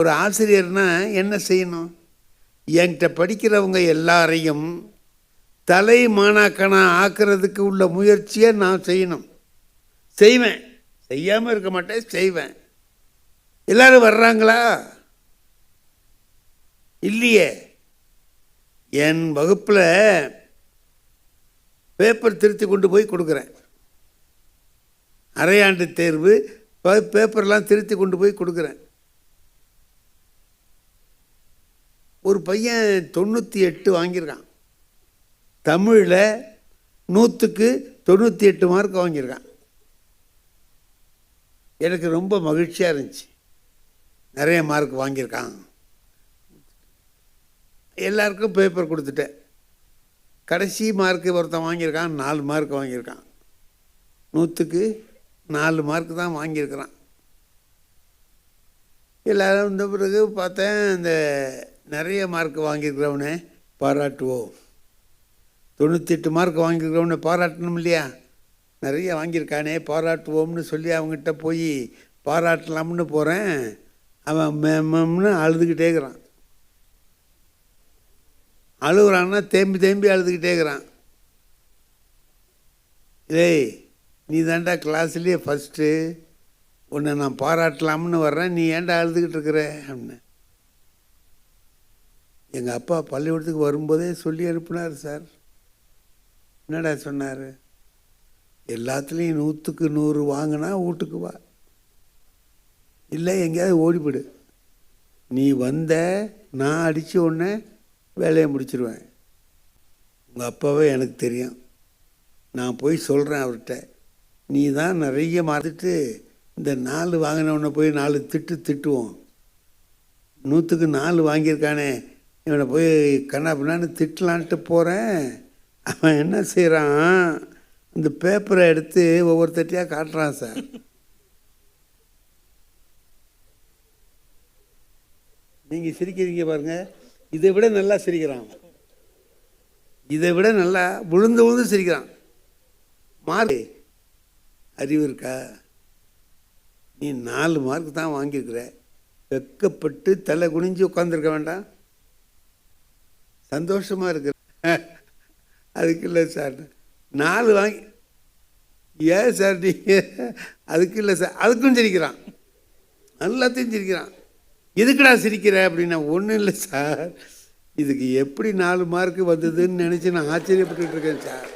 ஒரு ஆசிரியர்னா என்ன செய்யணும்? என்கிட்ட படிக்கிறவங்க எல்லாரையும் தலை மாணாக்கனாக ஆக்கிறதுக்கு உள்ள முயற்சியை நான் செய்யணும். செய்வேன். செய்யாமல் இருக்க மாட்டேன் செய்வேன். எல்லாரும் வர்றாங்களா? இல்லையே. என் வகுப்பில் பேப்பர் திருத்தி கொண்டு போய் கொடுக்குறேன். அரையாண்டு தேர்வு பேப்பர்லாம் திருத்தி கொண்டு போய் கொடுக்குறேன். ஒரு பையன் தொண்ணூற்றி எட்டு வாங்கியிருக்கான். தமிழில் நூற்றுக்கு தொண்ணூற்றி எட்டு மார்க் வாங்கியிருக்கான். எனக்கு ரொம்ப மகிழ்ச்சியாக இருந்துச்சு. நிறைய மார்க் வாங்கியிருக்கான். எல்லாருக்கும் பேப்பர் கொடுத்துட்டேன். கடைசி மார்க்கு ஒருத்தன் வாங்கியிருக்கான் நாலு மார்க் வாங்கியிருக்கான். நூற்றுக்கு நாலு மார்க் தான் வாங்கியிருக்கிறான். எல்லாரும் வந்த பிறகு பார்த்தேன் இந்த நிறைய மார்க் வாங்கியிருக்கிறவனே பாராட்டுவோம். தொண்ணூத்தெட்டு மார்க் வாங்கியிருக்கிறவனை பாராட்டணும் இல்லையா? நிறைய வாங்கியிருக்கானே பாராட்டுவோம்னு சொல்லி அவங்ககிட்ட போய் பாராட்டலாம்னு போகிறேன் அவன் மேம்னு அழுதுகிட்டே இருக்கிறான். அழுகுறான்னா தேம்பி தேம்பி அழுதுகிட்டே இருக்கிறான். டேய் நீ தாண்டா கிளாஸ்லேயே ஃபஸ்ட்டு உன்னை நான் பாராட்டலாம்னு வர்றேன். நீ ஏன்டா அழுதுகிட்டு இருக்கிற? அப்படின்னு. எங்கள் அப்பா பள்ளிக்கூடத்துக்கு வரும்போதே சொல்லி அனுப்புனார் சார். என்னடா சொன்னார்? எல்லாத்துலேயும் நூற்றுக்கு நூறு வாங்கினா வீட்டுக்கு வா. இல்லை எங்கேயாவது ஓடிவிடு நீ வந்த நான் அடித்த உடனே வேலையை முடிச்சிருவேன். உங்கள் அப்பாவே எனக்கு தெரியும். நான் போய் சொல்கிறேன் அவர்கிட்ட. நீ தான் நிறைய மறந்துட்டு இந்த நாலு வாங்கினவனை போய் நாலு திட்டு திட்டுவோம். நூற்றுக்கு நாலு வாங்கியிருக்கானே இவனை போய் கண்ணா பின்னான்னு திட்டலான்ட்டு போகிறேன் அவன் என்ன செய்கிறான் இந்த பேப்பரை எடுத்து ஒவ்வொருத்தட்டியாக காட்டுறான் சார். நீங்கள் சிரிக்கிறீங்க பாருங்க. இதை விட நல்லா சிரிக்கிறான். இதை விட நல்லா விழுந்து விழுந்து சிரிக்கிறான். மார்க் அறிவு இருக்கா? நீ நாலு மார்க் தான் வாங்கியிருக்கிற. வெக்கப்பட்டு தலை குனிஞ்சு உட்காந்துருக்க வேண்டாம். சந்தோஷமாக இருக்கிற அதுக்கு இல்லை சார். நாலு வாங்கி ஏன் சார் நீங்கள் அதுக்கு இல்லை சார். அதுக்கும் சிரிக்கிறான். எல்லாத்தையும் சிரிக்கிறான். எதுக்குடா சிரிக்கிற அப்படின்னா ஒன்றும் இல்லை சார். இதுக்கு எப்படி நாலு மார்க்கு வந்ததுன்னு நினச்சி நான் ஆச்சரியப்பட்டுட்டு இருக்கேன் சார்.